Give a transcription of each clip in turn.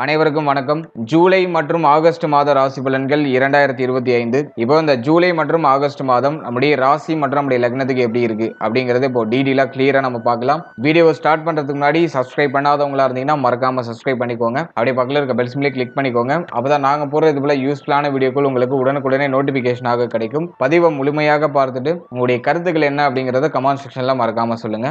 அனைவருக்கும் வணக்கம். ஜூலை மற்றும் ஆகஸ்ட் மாத ராசி பலன்கள் இரண்டாயிரத்தி இருபத்தி ஐந்து. இப்போ இந்த ஜூலை மற்றும் ஆகஸ்ட் மாதம் நம்முடைய ராசி மற்றும் நம்முடைய லக்னத்துக்கு எப்படி இருக்கு அப்படிங்கறத இப்போ டீடெயிலாக கிளியரா நம்ம பார்க்கலாம். வீடியோ ஸ்டார்ட் பண்றதுக்கு முன்னாடி சப்ஸ்கிரைப் பண்ணாதவங்களா இருந்தீங்கன்னா மறக்காம சப்ஸ்கிரைப் பண்ணிக்கோங்க. அப்படியே பக்கத்தில் இருக்க பெல் சிம்லே கிளிக் பண்ணிக்கோங்க. அப்பதான் நாங்க போற இது போல யூஸ்ஃபுல்லான வீடியோக்கள் உங்களுக்கு உடனுக்குடனே நோட்டிபிகேஷனாக கிடைக்கும். பதிவை முழுமையாக பார்த்துட்டு உங்களுடைய கருத்துக்கள் என்ன அப்படிங்கறத கமெண்ட் செக்ஷன்ல மறக்காம சொல்லுங்க.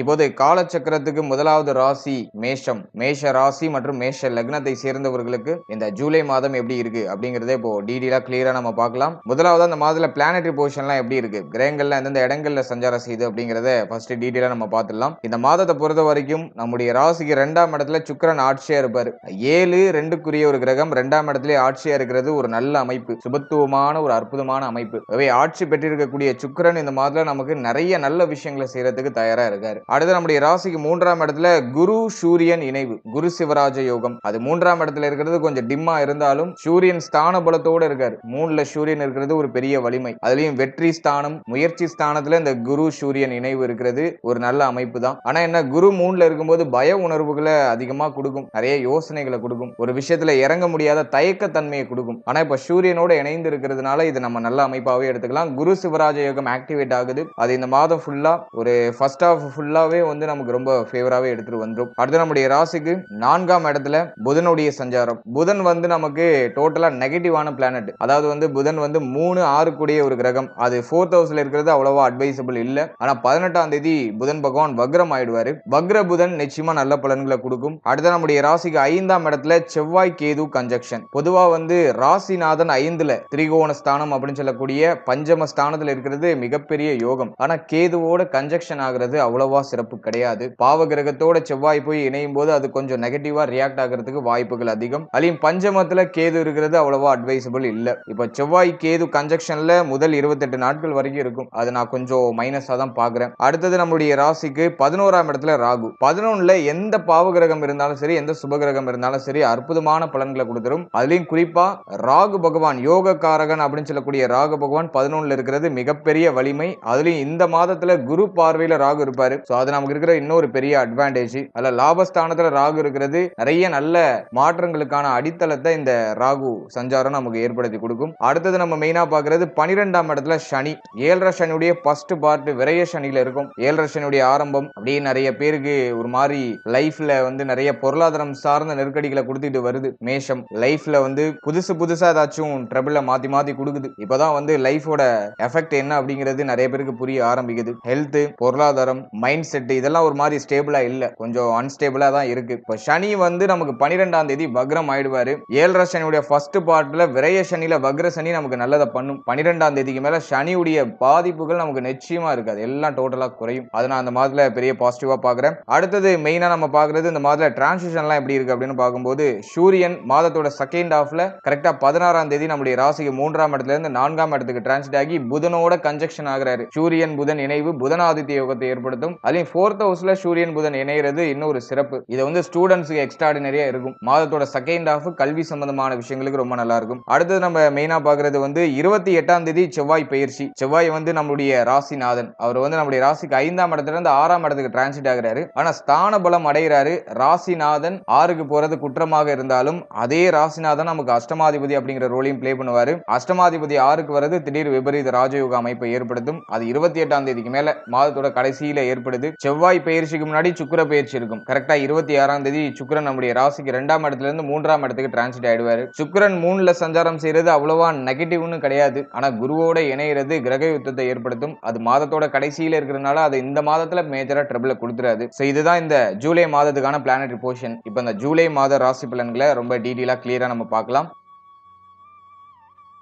இப்போது காலச்சக்கரத்துக்கு முதலாவது ராசி மேஷம். மேஷ ராசி மற்றும் மேஷ லக்னத்தை சேர்ந்தவர்களுக்கு இந்த ஜூலை மாதம் எப்படி இருக்கு அப்படிங்கறத இப்போ டீடெயிலா கிளியரா நம்ம பார்க்கலாம். முதலாவது அந்த மாதத்துல பிளானட்டரி பொசிஷன்லாம் எப்படி இருக்கு? கிரகங்கள்ல எந்தெந்த இடங்கள்ல சஞ்சாரம் செய்யுது அப்படிங்கறத ஃபர்ஸ்ட் டீடெயிலா நம்ம பார்த்துடலாம். இந்த மாதத்தை பொறுத்த வரைக்கும் நம்முடைய ராசிக்கு ரெண்டாம் இடத்துல சுக்கரன் ஆட்சியா இருப்பாரு. ஏழு ரெண்டுக்குரிய ஒரு கிரகம் ரெண்டாம் இடத்துல ஆட்சியா இருக்கிறது ஒரு நல்ல அமைப்பு. சுபத்துவமான ஒரு அற்புதமான அமைப்பு. அவை ஆட்சி பெற்றிருக்கக்கூடிய சுக்கரன் இந்த மாதத்துல நமக்கு நிறைய நல்ல விஷயங்களை செய்யறதுக்கு தயாரா இருக்காரு. அடுத்து நம்முடைய ராசிக்கு மூன்றாம் இடத்துல குரு சூரியன் இணைவு குரு சிவராஜ யோகம். அது மூன்றாம் இடத்துல இருக்கிறது கொஞ்சம் டிம்மா இருந்தாலும் சூரியன் ஸ்தான பலத்தோடு இருக்காரு. மூணுல சூரியன் இருக்கிறது ஒரு பெரிய வலிமை. அதுலயும் வெற்றி ஸ்தானம் முயற்சி ஸ்தானத்துல இந்த குரு சூரியன் இணைவு இருக்கிறது ஒரு நல்ல அமைப்பு தான். ஆனா என்ன குரு மூணுல இருக்கும்போது பய உணர்வுகளை அதிகமா கொடுக்கும். நிறைய யோசனைகளை கொடுக்கும். ஒரு விஷயத்துல இறங்க முடியாத தயக்கத்தன்மையை கொடுக்கும். ஆனா இப்ப சூரியனோட இணைந்து இருக்கிறதுனால இது நம்ம நல்ல அமைப்பாவே எடுத்துக்கலாம். குரு சிவராஜ யோகம் ஆக்டிவேட் ஆகுது. அது இந்த மாதம் ஃபுல்லா ஒரு ஃபர்ஸ்ட் ஆஃப் ஃபுல் ஃபுல்லாவே வந்து நமக்கு ரொம்ப ஃபேவராகவே எடுத்துட்டு வந்துடும் அடுத்து நம்முடைய ராசிக்கு நான்காம் இடத்துல புதனுடைய சஞ்சாரம். புதன் வந்து நமக்கு டோட்டலாக நெகட்டிவான பிளானட் அதாவது வந்து புதன் வந்து மூணு ஆறு கூடிய ஒரு கிரகம். அது ஃபோர்த் ஹவுஸ்ல இருக்கிறது அவ்வளவா அட்வைசபிள் இல்லை. ஆனால் பதினெட்டாம் தேதி புதன் பகவான் வக்ரம் ஆயிடுவாரு. வக்ர புதன் நிச்சயமா நல்ல பலன்களை கொடுக்கும். அடுத்து நம்முடைய ராசிக்கு ஐந்தாம் இடத்துல செவ்வாய் கேது கன்ஜக்ஷன் பொதுவா வந்து ராசிநாதன் ஐந்துல திரிகோண ஸ்தானம் அப்படின்னு சொல்லக்கூடிய பஞ்சம ஸ்தானத்தில் இருக்கிறது மிகப்பெரிய யோகம். ஆனால் கேதுவோட கன்ஜக்ஷன் ஆகிறது அவ்வளவா சிறப்பு கிடையாது. பாவ கிரகத்தோட செவ்வாய் போய் இணையும் போது அது கொஞ்சம் நெகட்டிவா ரியாக்ட் ஆகிறதுக்கு வாய்ப்புகள் அதிகம். அதையும் பஞ்சமத்துல கேது இருக்கிறது அவ்வளவா அட்வைசபிள் இல்ல. இப்ப செவ்வாய் கேது கன்ஜெக்ஷன்ல முதல் இருபத்தெட்டு நாட்கள் வரைக்கும் இருக்கும். அது நான் கொஞ்சம் மைனஸா தான் பாக்குறேன் அடுத்தது நம்முடைய ராசிக்கு பதினோராம் இடத்துல ராகு. பதினொன்னுல எந்த பாவ கிரகம் இருந்தாலும் சரி எந்த சுப கிரகம் இருந்தாலும் சரி அற்புதமான பலன்களை கொடுத்துரும். அதுலயும் குறிப்பா ராகு பகவான் யோக காரகன் அப்படின்னு சொல்லக்கூடிய ராகு பகவான் பதினொன்னுல இருக்கிறது மிகப்பெரிய வலிமை. அதுலயும் இந்த மாதத்துல குரு பார்வையில ராகு இருப்பாரு. ஸோ அது நமக்கு இருக்கிற இன்னொரு பெரிய அட்வான்டேஜ் அதில் லாபஸ்தானத்தில் ராகு இருக்கிறது நிறைய நல்ல மாற்றங்களுக்கான அடித்தளத்தை இந்த ராகு சஞ்சாரம் நமக்கு ஏற்படுத்தி கொடுக்கும். அடுத்தது நம்ம மெயினாக பார்க்கறது பனிரெண்டாம் இடத்துல சனி. ஏழரை சனியுடைய ஃபர்ஸ்ட் பார்ட் விரைய சனியில் இருக்கும். ஏழரை சனியுடைய ஆரம்பம் அப்படியே நிறைய பேருக்கு ஒரு மாதிரி லைஃப்ல வந்து நிறைய பொருளாதாரம் சார்ந்த நெருக்கடிகளை கொடுத்துட்டு வருது. மேஷம் லைஃப்ல வந்து புதுசு புதுசா ஏதாச்சும் ட்ரபிள மாத்தி மாத்தி கொடுக்குது. இப்பதான் வந்து லைஃபோட எஃபெக்ட் என்ன அப்படிங்கிறது நிறைய பேருக்கு புரிய ஆரம்பிக்குது. ஹெல்த் பொருளாதாரம் மைண்ட் செட் இதெல்லாம் ஒரு மாதிரி ஸ்டேபிளா இல்ல. கொஞ்சம் அன்ஸ்டேபிளா தான் இருக்கு. இப்போ சனி வந்து நமக்கு பன்னிரெண்டாம் தேதி வக்ரம் ஆயிடுவாரு. ஏழரை சனியுடைய ஃபர்ஸ்ட் பார்ட்ல விரைய சனியில வக்ர சனி நமக்கு நல்லதை பண்ணும். பன்னிரெண்டாம் தேதிக்கு மேல சனியுடைய பாதிப்புகள் நமக்கு நிச்சயமா இருக்காது. எல்லாம் டோட்டலா குறையும். அதை நான் அந்த மாதத்தில் பெரிய பாசிட்டிவா பாக்குறேன். அடுத்தது மெயினா நம்ம பாக்குறது இந்த மாதத்தில் டிரான்சிஷன்லாம் எப்படி இருக்கு அப்படின்னு பார்க்கும்போது சூரியன் மாதத்தோட செகண்ட் ஹாஃப்ல கரெக்டா பதினாறாம் தேதி நம்முடைய ராசிக்கு மூன்றாம் இடத்துல இருந்து நான்காம் இடத்துக்கு டிரான்சிட் ஆகி புதனோட கன்ஜெக்ஷன் ஆகிறாரு. சூரியன் புதன் இணைவு புதனாதித்ய யோகத்தை ஏற்படுத்தும். அதுலயும் ஃபோர்த் ஹவுஸ்ல சூரியன் புதன் இணைகிறது இன்னொரு சிறப்பு. இதை வந்து ஸ்டூடெண்ட்ஸுக்கு எக்ஸ்ட்ராடினரியா இருக்கும். மாதத்தோட செகண்ட் ஹாஃப் கல்வி சம்பந்தமான விஷயங்களுக்கு ரொம்ப நல்லா இருக்கும். அடுத்தது நம்ம மெயினா பாக்குறது வந்து இருபத்தி எட்டாம் தேதி செவ்வாய் பயிற்சி. செவ்வாய் வந்து நம்மளுடைய ராசிநாதன். அவர் வந்து நம்முடைய ராசிக்கு ஐந்தாம் இடத்துல இருந்து ஆறாம் இடத்துக்கு டிரான்சிட் ஆகிறாரு. ஆனா ஸ்தான பலம் அடைகிறாரு ராசிநாதன். ஆறுக்கு போறது குற்றமாக இருந்தாலும் அதே ராசிநாதன் நமக்கு அஷ்டமாதிபதி அப்படிங்கிற ரோலையும் ப்ளே பண்ணுவாரு. அஷ்டமாதிபதி ஆறுக்கு வரது திடீர் விபரீத ராஜயோக அமைப்பை ஏற்படுத்தும். அது இருபத்தி எட்டாம் தேதிக்கு மேல மாதத்தோட கடைசியில ஏற்படுது. செவ்வாய் பயிற்சிக்கு முன்னாடி சுக்கிர பயிற்சி இருக்கும். கரெக்டா இருபத்தி ஆறாம் தேதி சுக்கரன் நம்முடைய ராசிக்கு ரெண்டாம் இடத்துல இருந்து மூன்றாம் இடத்துக்கு டிரான்சிட் ஆயிடுவாரு. சுக்கரன் மூணுல சஞ்சாரம் செய்யறது அவ்வளவா நெகட்டிவ்னு கிடையாது. ஆனா குருவோட இணையிறது கிரக யுத்தத்தை ஏற்படுத்தும். அது மாதத்தோட கடைசியில இருக்கிறதுனால அது இந்த மாதத்துல மேஜரா ட்ரபிள கொடுத்துறாது. சோ இதுதான் இந்த ஜூலை மாதத்துக்கான பிளானட் போஷன் இப்போ இந்த ஜூலை மாத ராசி பலன்களை ரொம்ப டீட்டெயிலாக கிளியரா நம்ம பார்க்கலாம்.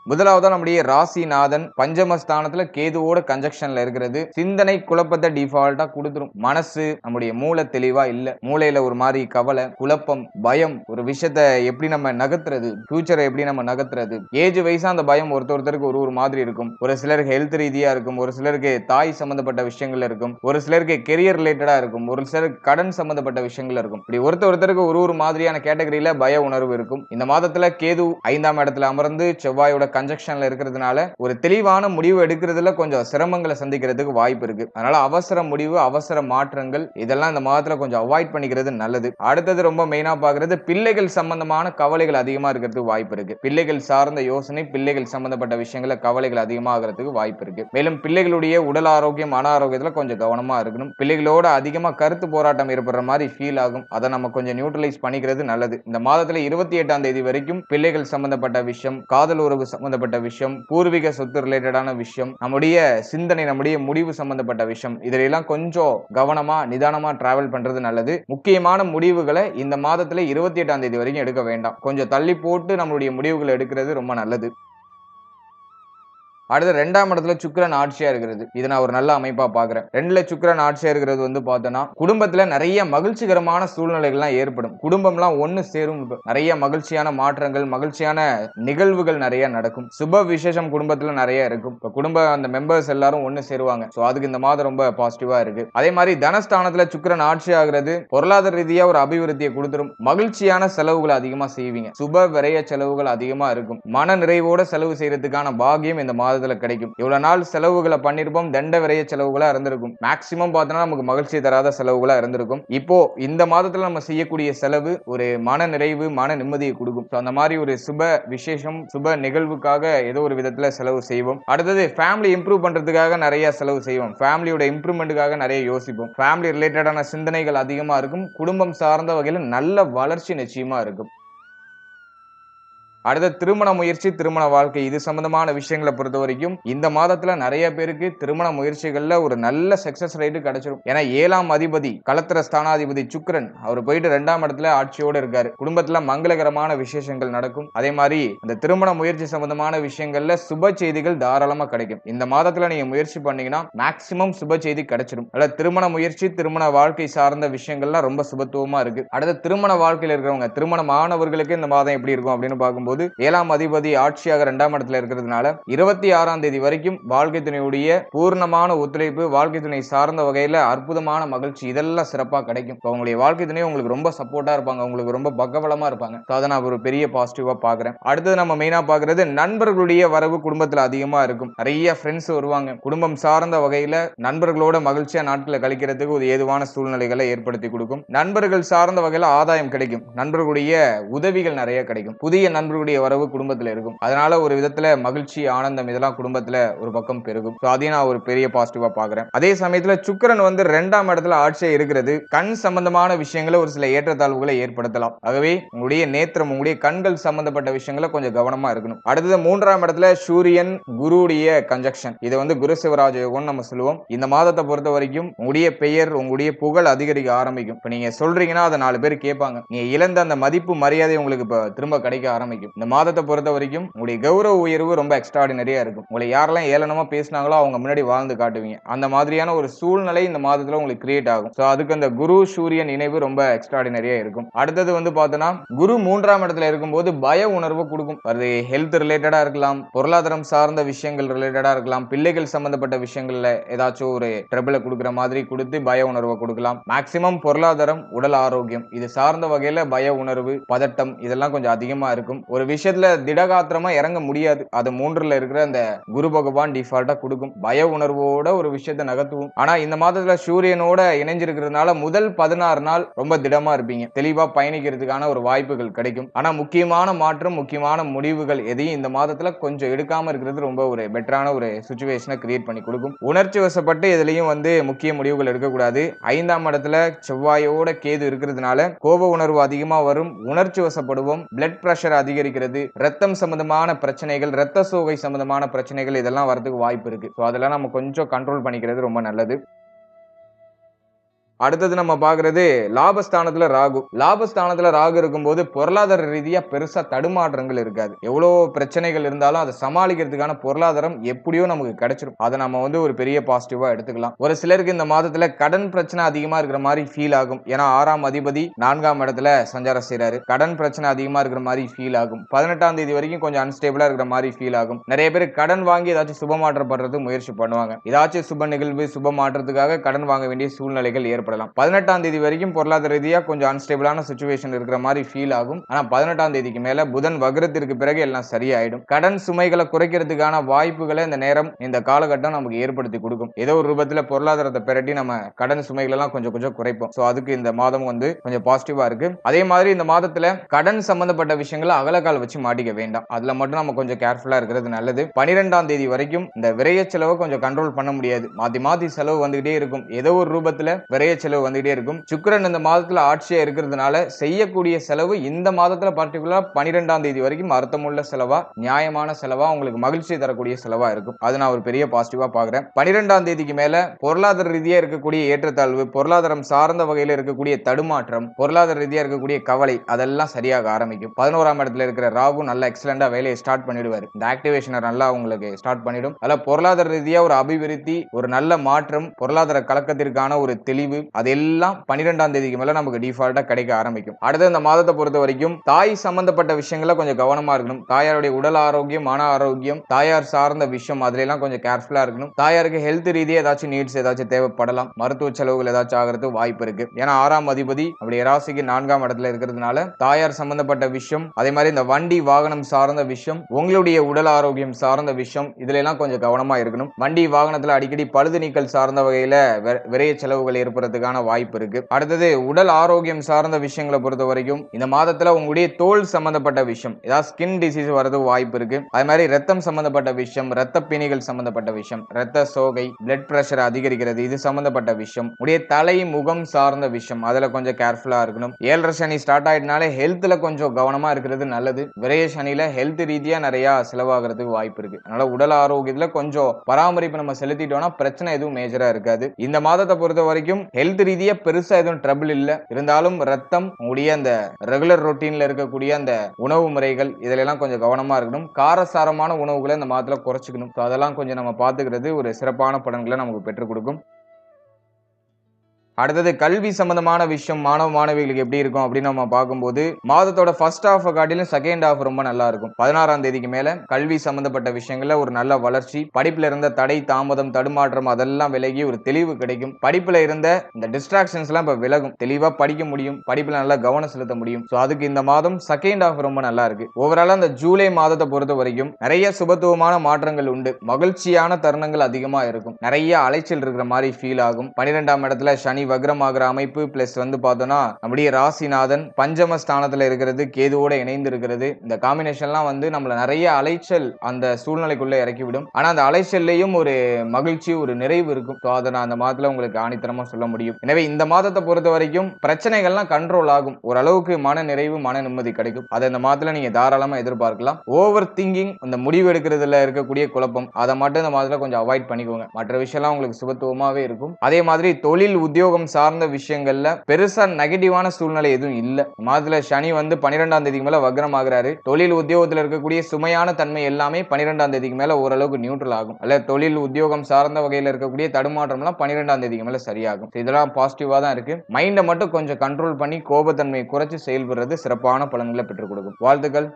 முதலாவதா நம்முடைய ராசிநாதன் பஞ்சமஸ்தானத்துல கேதுவோட கன்ஜெக்ஷன்ல இருக்கிறது. சிந்தனை குழப்பத்தை டிஃபால்ட்டா கொடுத்துரும். மனசு நம்முடைய மூளை தெளிவா இல்ல. மூளையில ஒரு மாதிரி கவலை குழப்பம் பயம் ஒரு விஷயத்த எப்படி நம்ம நகர்த்துறது? ஃபியூச்சரை எப்படி நம்ம நகர்த்துறது? ஏஜ் வயசா அந்த பயம் ஒருத்தர் ஒருத்தருக்கு ஒரு ஒரு மாதிரி இருக்கும். ஒரு சிலருக்கு ஹெல்த் ரீதியா இருக்கும். ஒரு சிலருக்கு தாய் சம்பந்தப்பட்ட விஷயங்கள் இருக்கும். ஒரு சிலருக்கு கெரியர் ரிலேட்டடா இருக்கும். ஒரு சிலருக்கு கடன் சம்பந்தப்பட்ட விஷயங்கள் இருக்கும். இப்படி ஒருத்த ஒருத்தருக்கு ஒரு ஒரு மாதிரியான கேட்டகரியில பய உணர்வு இருக்கும். இந்த மாதத்துல கேது ஐந்தாம் இடத்துல அமர்ந்து செவ்வாயோட கன்ஜெக்ஷன்ல இருக்கிறதுனால ஒரு தெளிவான முடிவு எடுக்கிறதுல கொஞ்சம் சிரமங்களை சந்திக்கிறதுக்கு வாய்ப்பு இருக்கு. அதனால அவசர முடிவு அவசர மாற்றங்கள் இதெல்லாம் இந்த மாதத்துல கொஞ்சம் அவாய்ட் பண்ணிக்கிறது நல்லது. அடுத்தது ரொம்ப மெயினா பாக்குறது பிள்ளைகள் சம்பந்தமான கவலைகள் அதிகமா இருக்கிறதுக்கு வாய்ப்பு இருக்கு. பிள்ளைகள் சார்ந்த யோசனை பிள்ளைகள் சம்பந்தப்பட்ட விஷயங்கள கவலைகள் அதிகமாகிறதுக்கு வாய்ப்பு இருக்கு. மேலும் பிள்ளைகளுடைய உடல் ஆரோக்கியம் மன ஆரோக்கியத்துல கொஞ்சம் கவனமா இருக்கணும். பிள்ளைகளோட அதிகமா கருத்து போராட்டம் ஏற்படுற மாதிரி ஃபீல் ஆகும். அதை நம்ம கொஞ்சம் நியூட்ரலைஸ் பண்ணிக்கிறது நல்லது. இந்த மாதத்துல இருபத்தி எட்டாம் தேதி வரைக்கும் பிள்ளைகள் சம்பந்தப்பட்ட விஷயம் காதல் உறவு சம்பந்தப்பட்ட விஷயம் பூர்வீக சொத்து ரிலேட்டடான விஷயம் நம்முடைய சிந்தனை நம்முடைய முடிவு சம்பந்தப்பட்ட விஷயம் இதிலெல்லாம் கொஞ்சம் கவனமா நிதானமா டிராவல் பண்றது நல்லது. முக்கியமான முடிவுகளை இந்த மாதத்துல இருபத்தி எட்டாம் தேதி வரைக்கும் எடுக்க வேண்டாம். கொஞ்சம் தள்ளி போட்டு நம்மளுடைய முடிவுகளை எடுக்கிறது ரொம்ப நல்லது. அடுத்து ரெண்டாம் இடத்துல சுக்கரன் ஆட்சியா இருக்கிறது. இதை நான் ஒரு நல்ல அமைப்பா பாக்குறேன். ரெண்டுல சுக்கரன் ஆட்சியா இருக்கிறது வந்து பார்த்தோன்னா குடும்பத்துல நிறைய மகிழ்ச்சிகரமான சூழ்நிலைகள்லாம் ஏற்படும். குடும்பம்லாம் ஒண்ணு சேரும். நிறைய மகிழ்ச்சியான மாற்றங்கள் மகிழ்ச்சியான நிகழ்வுகள் நிறைய நடக்கும். சுப விசேஷம் குடும்பத்துல நிறைய இருக்கும். இப்ப குடும்ப அந்த மெம்பர்ஸ் எல்லாரும் ஒன்னு சேருவாங்க. சோ அதுக்கு இந்த மாதம் ரொம்ப பாசிட்டிவா இருக்கு. அதே மாதிரி தனஸ்தானத்துல சுக்கரன் ஆட்சி ஆகிறது பொருளாதார ரீதியா ஒரு அபிவிருத்தியை கொடுத்துரும். மகிழ்ச்சியான செலவுகள் அதிகமா செய்வீங்க. சுப விரய செலவுகள் அதிகமா இருக்கும். மன நிறைவோட செலவு செய்யறதுக்கான பாகியம் இந்த மாதம் மாதத்துல கிடைக்கும். இவ்வளவு நாள் செலவுகளை பண்ணிருப்போம் தண்ட விரைய செலவுகளா இருந்திருக்கும். மேக்சிமம் பார்த்தோன்னா நமக்கு மகிழ்ச்சி தராத செலவுகளா இருந்திருக்கும். இப்போ இந்த மாதத்துல நம்ம செய்யக்கூடிய செலவு ஒரு மன நிறைவு மன நிம்மதியை கொடுக்கும். ஸோ அந்த மாதிரி ஒரு சுப விசேஷம் சுப நிகழ்வுக்காக ஏதோ ஒரு விதத்துல செலவு செய்வோம். அடுத்தது ஃபேமிலி இம்ப்ரூவ் பண்றதுக்காக நிறைய செலவு செய்வோம். ஃபேமிலியோட இம்ப்ரூவ்மெண்ட்டுக்காக நிறைய யோசிப்போம். ஃபேமிலி ரிலேட்டடான சிந்தனைகள் அதிகமா இருக்கும். குடும்பம் சார்ந்த வகையில் நல்ல வளர்ச்சி நிச்சயமா இருக்கும். அடுத்த திருமண முயற்சி திருமண வாழ்க்கை இது சம்பந்தமான விஷயங்களை பொறுத்த வரைக்கும் இந்த மாதத்துல நிறைய பேருக்கு திருமண முயற்சிகள்ல ஒரு நல்ல சக்சஸ் ரேட்டு கிடைச்சிடும் ஏன்னா ஏழாம் அதிபதி களத்திர ஸ்தானாதிபதி சுக்ரன் அவர் போயிட்டு ரெண்டாம் இடத்துல ஆட்சியோடு இருக்காரு. குடும்பத்துல மங்களகரமான விசேஷங்கள் நடக்கும். அதே மாதிரி அந்த திருமண முயற்சி சம்பந்தமான விஷயங்கள்ல சுப செய்திகள் தாராளமா கிடைக்கும். இந்த மாதத்துல நீங்க முயற்சி பண்ணீங்கன்னா மேக்சிமம் சுப செய்தி கிடைச்சிடும் அல்ல திருமண முயற்சி திருமண வாழ்க்கை சார்ந்த விஷயங்கள்லாம் ரொம்ப சுபத்துவமா இருக்கு. அடுத்த திருமண வாழ்க்கையில் இருக்கிறவங்க திருமண மாணவர்களுக்கு இந்த மாதம் எப்படி இருக்கும் அப்படின்னு பார்க்கும்போது போது ஏழாம் அதிபதி ஆட்சியாக இரண்டாம் இடத்துல இருக்கிறதுனால இருபத்தி ஆறாம் தேதி வரைக்கும் வாழ்க்கை துணையுடைய பூர்ணமான ஒத்துழைப்பு வாழ்க்கை துணை சார்ந்த வகையில அற்புதமான மகிழ்ச்சி இதெல்லாம் சிறப்பாக கிடைக்கும். இப்ப உங்களுடைய வாழ்க்கை துணை உங்களுக்கு ரொம்ப சப்போர்ட்டா இருப்பாங்க. உங்களுக்கு ரொம்ப பக்கபலமா இருப்பாங்க. அதை நான் ஒரு பெரிய பாசிட்டிவா பாக்குறேன் அடுத்தது நம்ம மெயினா பாக்குறது நண்பர்களுடைய வரவு குடும்பத்துல அதிகமா இருக்கும். நிறைய ஃப்ரெண்ட்ஸ் வருவாங்க. குடும்பம் சார்ந்த வகையில நண்பர்களோட மகிழ்ச்சியா நாட்களை கழிக்கிறதுக்கு ஒரு ஏதுவான சூழ்நிலைகளை ஏற்படுத்தி கொடுக்கும். நண்பர்கள் சார்ந்த வகையில ஆதாயம் கிடைக்கும். நண்பர்களுடைய உதவிகள் நிறைய கிடைக்கும். புதிய நண்பர்களுடைய வரவு குடும்பத்துல இருக்கும். அதனால ஒரு விதத்துல மகிழ்ச்சி ஆனந்தம் இதெல்லாம் குடும்பத்துல ஒரு பக்கம் பெருகும். ஸோ அதையும் நான் ஒரு பெரிய பாசிட்டிவா பாக்குறேன். அதே சமயத்துல சுக்கரன் வந்து ரெண்டாம் இடத்துல ஆட்சியா இருக்கிறது கண் சம்பந்தமான விஷயங்களை ஒரு சில ஏற்றத்தாழ்வுகளை ஏற்படுத்தலாம். ஆகவே உங்களுடைய நேத்திரம் உங்களுடைய கண்கள் சம்பந்தப்பட்ட விஷயங்களை கொஞ்சம் கவனமா இருக்கணும். அடுத்தது மூன்றாம் இடத்துல சூரியன் குருவுடைய கன்ஜக்ஷன் இதை வந்து குரு சிவராஜ யோகம்னு நம்ம சொல்லுவோம். இந்த மாதத்தை பொறுத்த வரைக்கும் உங்களுடைய பெயர் உங்களுடைய புகழ் அதிகரிக்க ஆரம்பிக்கும். இப்ப நீங்க சொல்றீங்கன்னா அதை நாலு பேர் கேட்பாங்க. நீங்க இழந்த அந்த மதிப்பு மரியாதை உங்களுக்கு இப்ப திரும்ப கிடைக்க ஆரம்பிக்கும். இந்த மாதத்தை பொறுத்த வரைக்கும் உங்களுடைய கௌரவ உயர்வு ரொம்ப எக்ஸ்ட்ராடினரியா இருக்கும். உங்களை யாரெல்லாம் ஏளனமா பேசினாங்களோ அவங்க முன்னாடி வாழ்ந்து காட்டுவீங்க. அந்த மாதிரியான ஒரு சூழ்நிலை இந்த மாதத்துல உங்களுக்கு கிரியேட் ஆகும். சோ அதுக்கு அந்த குரு சூரியன் இணைவு ரொம்ப எக்ஸ்ட்ராடினரியா இருக்கும். அடுத்தது வந்து பார்த்தோன்னா குரு மூன்றாம் இடத்துல இருக்கும்போது பய உணர்வு கொடுக்கும். அது ஹெல்த் ரிலேட்டடா இருக்கலாம் பொருளாதாரம் சார்ந்த விஷயங்கள் ரிலேட்டடா இருக்கலாம் பிள்ளைகள் சம்பந்தப்பட்ட விஷயங்கள்ல ஏதாச்சும் ஒரு ட்ரபிளை கொடுக்குற மாதிரி கொடுத்து பய உணர்வை கொடுக்கலாம். மேக்சிமம் பொருளாதாரம் உடல் ஆரோக்கியம் இது சார்ந்த வகையில பய உணர்வு பதட்டம் இதெல்லாம் கொஞ்சம் அதிகமா இருக்கும். ஒரு விஷயத்துல திடகாத்திரமா இறங்க முடியாது. அது மூன்றுல இருக்கிற அந்த குரு பகவான் டிஃபால்ட்டா கொடுக்கும். பய உணர்வோட ஒரு விஷயத்த நகர்த்துவோம். ஆனா இந்த மாதத்துல சூரியனோட இணைஞ்சிருக்கிறதுனால முதல் பதினாறு நாள் ரொம்ப திடமா இருப்பீங்க. தெளிவா பயணிக்கிறதுக்கான ஒரு வாய்ப்புகள் கிடைக்கும். ஆனா முக்கியமான மாற்றம் முக்கியமான முடிவுகள் எதையும் இந்த மாதத்துல கொஞ்சம் எடுக்காம இருக்கிறது ரொம்ப ஒரு பெட்டரான ஒரு சுச்சுவேஷனை கிரியேட் பண்ணி கொடுக்கும். உணர்ச்சி வசப்பட்டு எதுலயும் வந்து முக்கிய முடிவுகள் எடுக்கக்கூடாது. ஐந்தாம் இடத்துல செவ்வாயோட கேது இருக்கிறதுனால கோப உணர்வு அதிகமா வரும். உணர்ச்சி வசப்படுவோம். பிளட் பிரஷர் அதிகரிக்கிறது ரத்தம் சம்பந்தமான பிரச்சனைகள் ரத்த சோகை சம்பந்தமான பிரச்சனைகள் இதெல்லாம் வரதுக்கு வாய்ப்பு இருக்கு. ஸோ அதெல்லாம் நம்ம கொஞ்சம் கண்ட்ரோல் பண்ணிக்கிறது ரொம்ப நல்லது. அடுத்தது நம்ம பாக்குறது லாபஸ்தானத்துல ராகு. லாபஸ்தானத்துல ராகு இருக்கும்போது பொருளாதார ரீதியா பெருசா தடுமாற்றங்கள் இருக்காது. எவ்வளவு பிரச்சனைகள் இருந்தாலும் அதை சமாளிக்கிறதுக்கான பொருளாதாரம் எப்படியோ நமக்கு கிடைச்சிரும். அதை நம்ம வந்து ஒரு பெரிய பாசிட்டிவா எடுத்துக்கலாம். ஒரு சிலருக்கு இந்த மாதத்துல கடன் பிரச்சனை அதிகமா இருக்கிற மாதிரி ஃபீல் ஆகும். ஏன்னா ஆறாம் அதிபதி நான்காம் இடத்துல சஞ்சாரம் செய்யறாரு கடன் பிரச்சனை அதிகமா இருக்கிற மாதிரி ஃபீல் ஆகும். பதினெட்டாம் தேதி வரைக்கும் கொஞ்சம் அன்ஸ்டேபிளா இருக்கிற மாதிரி ஃபீல் ஆகும். நிறைய பேர் கடன் வாங்கி ஏதாச்சும் சுபமாற்றப்படுறதுக்கு முயற்சி பண்ணுவாங்க. ஏதாச்சும் சுப நிகழ்வு சுப மாற்றத்துக்காக கடன் வாங்க வேண்டிய சூழ்நிலைகள் ஏற்படும். ஏற்படலாம் பதினெட்டாம் தேதி வரைக்கும் பொருளாதார ரீதியாக கொஞ்சம் அன்ஸ்டேபிளான சுச்சுவேஷன் இருக்கிற மாதிரி ஃபீல் ஆகும். ஆனால் பதினெட்டாம் தேதிக்கு மேலே புதன் வக்ரத்திற்கு பிறகு எல்லாம் சரியாயிடும். கடன் சுமைகளை குறைக்கிறதுக்கான வாய்ப்புகளை இந்த நேரம் இந்த காலகட்டம் நமக்கு ஏற்படுத்தி கொடுக்கும். ஏதோ ஒரு ரூபத்தில் பொருளாதாரத்தை பெரட்டி நம்ம கடன் சுமைகளெல்லாம் கொஞ்சம் கொஞ்சம் குறைப்போம். ஸோ அதுக்கு இந்த மாதம் வந்து கொஞ்சம் பாசிட்டிவாக இருக்கு. அதே மாதிரி இந்த மாதத்தில் கடன் சம்பந்தப்பட்ட விஷயங்களை அகலக்கால் வச்சு மாட்டிக்க வேண்டாம். அதில் மட்டும் நம்ம கொஞ்சம் கேர்ஃபுல்லாக இருக்கிறது நல்லது. பனிரெண்டாம் தேதி வரைக்கும் இந்த விரைய செலவை கொஞ்சம் கண்ட்ரோல் பண்ண முடியாது. மாற்றி மாற்றி செலவு வந்துகிட்டே இருக்கும். ஏதோ ஒரு ரூபத்தில் விரைய செலவு வந்துகிட்டே இருக்கும். சுக்கிரன் இந்த மாதத்துல ஆட்சியா இருக்கிறதுனால செய்யக்கூடிய செலவு இந்த மாதத்துல பர்டிகுலரா பனிரெண்டாம் தேதி வரைக்கும் அர்த்தமுள்ள செலவா நியாயமான செலவா உங்களுக்கு மகிழ்ச்சி தரக்கூடிய செலவா இருக்கும். அது நான் ஒரு பெரிய பாசிட்டிவா பாக்குறேன். பனிரெண்டாம் தேதிக்கு மேல பொருளாதார ரீதியா இருக்கக்கூடிய ஏற்றத்தாழ்வு பொருளாதாரம் சார்ந்த வகையில இருக்கக்கூடிய தடுமாற்றம் பொருளாதார ரீதியா இருக்கக்கூடிய கவலை அதெல்லாம் சரியாக ஆரம்பிக்கும். பதினோராம் இடத்துல இருக்கிற ராகு நல்லா எக்ஸலண்டா வேலையை ஸ்டார்ட் பண்ணிடுவாரு. இந்த ஆக்டிவேஷனை நல்லா உங்களுக்கு ஸ்டார்ட் பண்ணிடும். அதில் பொருளாதார ரீதியா ஒரு அபிவிருத்தி ஒரு நல்ல மாற்றம் பொருளாதார கலக்கத்திற்கான ஒரு தெளிவு அதெல்லாம் பன்னிரெண்டாம் தேதிக்கு மேல நமக்கு டிஃபால்ட்டா கிடைக்க ஆரம்பிக்கும். அடுத்து இந்த மாதத்தை பொறுத்த வரைக்கும் தாய் சம்பந்தப்பட்ட விஷயங்கள கொஞ்சம் கவனமா இருக்கணும். தாயாருடைய உடல் ஆரோக்கியம் மன ஆரோக்கியம் தாயார் சார்ந்த விஷயம் அதுல எல்லாம் கொஞ்சம் கேர்ஃபுல்லா இருக்கணும். தாயாருக்கு ஹெல்த் ரீதியாக ஏதாச்சும் நீட்ஸ் ஏதாச்சும் தேவைப்படலாம். மருத்துவ செலவுகள் ஏதாச்சும் ஆகிறது வாய்ப்பு இருக்கு. ஏன்னா ஆறாம் அதிபதி அப்படி ராசிக்கு நான்காம் இடத்துல இருக்கிறதுனால தாயார் சம்பந்தப்பட்ட விஷயம் அதே மாதிரி இந்த வண்டி வாகனம் சார்ந்த விஷயம் உங்களுடைய உடல் ஆரோக்கியம் சார்ந்த விஷயம் இதுல எல்லாம் கொஞ்சம் கவனமா இருக்கணும். வண்டி வாகனத்துல அடிக்கடி பழுது நீக்கல் சார்ந்த வகையில விரைய செலவுகள் ஏற்படுறதுக்கான வாய்ப்பு இருக்கு. அடுத்தது உடல் ஆரோக்கியம் சார்ந்த விஷயங்களை பொறுத்த வரைக்கும் இந்த மாதத்துல உங்களுடைய தோல் சம்பந்தப்பட்ட விஷயம் ஏதாவது ஸ்கின் டிசீஸ் வரது வாய்ப்பு இருக்கு. அது மாதிரி ரத்தம் சம்பந்தப்பட்ட விஷயம் ரத்த பிணிகள் சம்பந்தப்பட்ட விஷயம் ரத்த சோகை பிளட் பிரஷர் அதிகரிக்கிறது இது சம்பந்தப்பட்ட விஷயம் உடைய தலை முகம் சார்ந்த விஷயம் அதுல கொஞ்சம் கேர்ஃபுல்லா இருக்கணும். ஏழரை சனி ஸ்டார்ட் ஆயிட்டனாலே ஹெல்த்ல கொஞ்சம் கவனமா இருக்கிறது நல்லது. விரைய சனியில ஹெல்த் ரீதியா நிறைய செலவாகிறதுக்கு வாய்ப்பு இருக்கு. அதனால உடல் ஆரோக்கியத்துல கொஞ்சம் பராமரிப்பு நம்ம செலுத்திட்டோம்னா பிரச்சனை எதுவும் மேஜரா இருக்காது. இந்த மாதத்தை பொறுத்த வரைக்கும் ஹெல்த் ஹெல்த் ரீதியா பெருசா எதுவும் ட்ரபிள் இல்ல. இருந்தாலும் ரத்தம் உங்களுடைய அந்த ரெகுலர் ரொட்டீன்ல இருக்கக்கூடிய அந்த உணவு முறைகள் இதிலெல்லாம் கொஞ்சம் கவனமா இருக்கணும். காரசாரமான உணவுகளை இந்த மாதத்துல குறைச்சிக்கணும். ஸோ அதெல்லாம் கொஞ்சம் நம்ம பாத்துக்கிறது ஒரு சிறப்பான பலன்களை நமக்கு பெற்றுக் கொடுக்கும். அடுத்தது கல்வி சம்பந்தமான விஷயம் மாணவ மாணவிகளுக்கு எப்படி இருக்கும் அப்படின்னு நம்ம பார்க்கும்போது மாதத்தோட ஃபர்ஸ்ட் ஹாஃப் காட்டிலும் செகண்ட் ஹாஃப் ரொம்ப நல்லா இருக்கும். பதினாறாம் தேதிக்கு மேல கல்வி சம்பந்தப்பட்ட விஷயங்கள்ல ஒரு நல்ல வளர்ச்சி படிப்புல இருந்த தடை தாமதம் தடுமாற்றம் அதெல்லாம் விலகி ஒரு தெளிவு கிடைக்கும். படிப்புல இருந்த இந்த டிஸ்ட்ராக்ஷன்ஸ் எல்லாம் இப்ப விலகும். தெளிவா படிக்க முடியும் படிப்புல நல்லா கவனம் செலுத்த முடியும். ஸோ அதுக்கு இந்த மாதம் செகண்ட் ஹாஃப் ரொம்ப நல்லா இருக்கு. ஓவராலா அந்த ஜூலை மாதத்தை பொறுத்த வரைக்கும் நிறைய சுபத்துவமான மாற்றங்கள் உண்டு. மகிழ்ச்சியான தருணங்கள் அதிகமா இருக்கும். நிறைய அலைச்சல் இருக்கிற மாதிரி ஃபீல் ஆகும். பன்னிரெண்டாம் இடத்துல சனி வக்ரமாகிற அமைப்பு பிளஸ் வந்து பார்த்தோம்னா நம்முடைய ராசிநாதன் பஞ்சம ஸ்தானத்துல இருக்கிறது கேதுவோட இணைந்து இருக்கிறது இந்த காம்பினேஷன்லாம் வந்து நம்மள நிறைய அலைச்சல் அந்த சூழ்நிலைக்குள்ள இறக்கிவிடும். ஆனா அந்த அலைச்சல்லையும் ஒரு மகிழ்ச்சி ஒரு நிறைவு இருக்கும். ஸோ அதை நான் அந்த மாதத்துல உங்களுக்கு ஆணித்தரமா சொல்ல முடியும். எனவே இந்த மாதத்தை பொறுத்த வரைக்கும் பிரச்சனைகள்லாம் கண்ட்ரோல் ஆகும். ஓரளவுக்கு மன நிறைவு மன நிம்மதி கிடைக்கும். அதை இந்த மாதத்துல நீங்க தாராளமா எதிர்பார்க்கலாம். ஓவர் திங்கிங் இந்த முடிவு எடுக்கிறதுல இருக்கக்கூடிய குழப்பம் அதை மட்டும் இந்த மாதத்துல கொஞ்சம் அவாய்ட் பண்ணிக்கோங்க. மற்ற விஷயம்லாம் உங்களுக்கு சுபத்துவமாவே இருக்கும். அதே மாதிரி தொழில் உத்தியோக உத்தியோகம் சார்ந்த விஷயங்கள்ல பெருசா நெகட்டிவான சூழ்நிலை எதுவும் இல்ல. மாதத்துல சனி வந்து பன்னிரெண்டாம் தேதிக்கு மேல வக்ரம் தொழில் உத்தியோகத்துல இருக்கக்கூடிய சுமையான தன்மை எல்லாமே பன்னிரெண்டாம் தேதிக்கு மேல ஓரளவுக்கு நியூட்ரல் ஆகும். அல்ல தொழில் உத்தியோகம் சார்ந்த வகையில இருக்கக்கூடிய தடுமாற்றம் எல்லாம் பன்னிரெண்டாம் தேதிக்கு மேல சரியாகும். இதெல்லாம் பாசிட்டிவா தான் இருக்கு. மைண்டை மட்டும் கொஞ்சம் கண்ட்ரோல் பண்ணி கோபத்தன்மையை குறைச்சு செயல்படுறது சிறப்பான பலன்களை பெற்றுக் கொடுக்கும். வாழ்த்துக்கள்.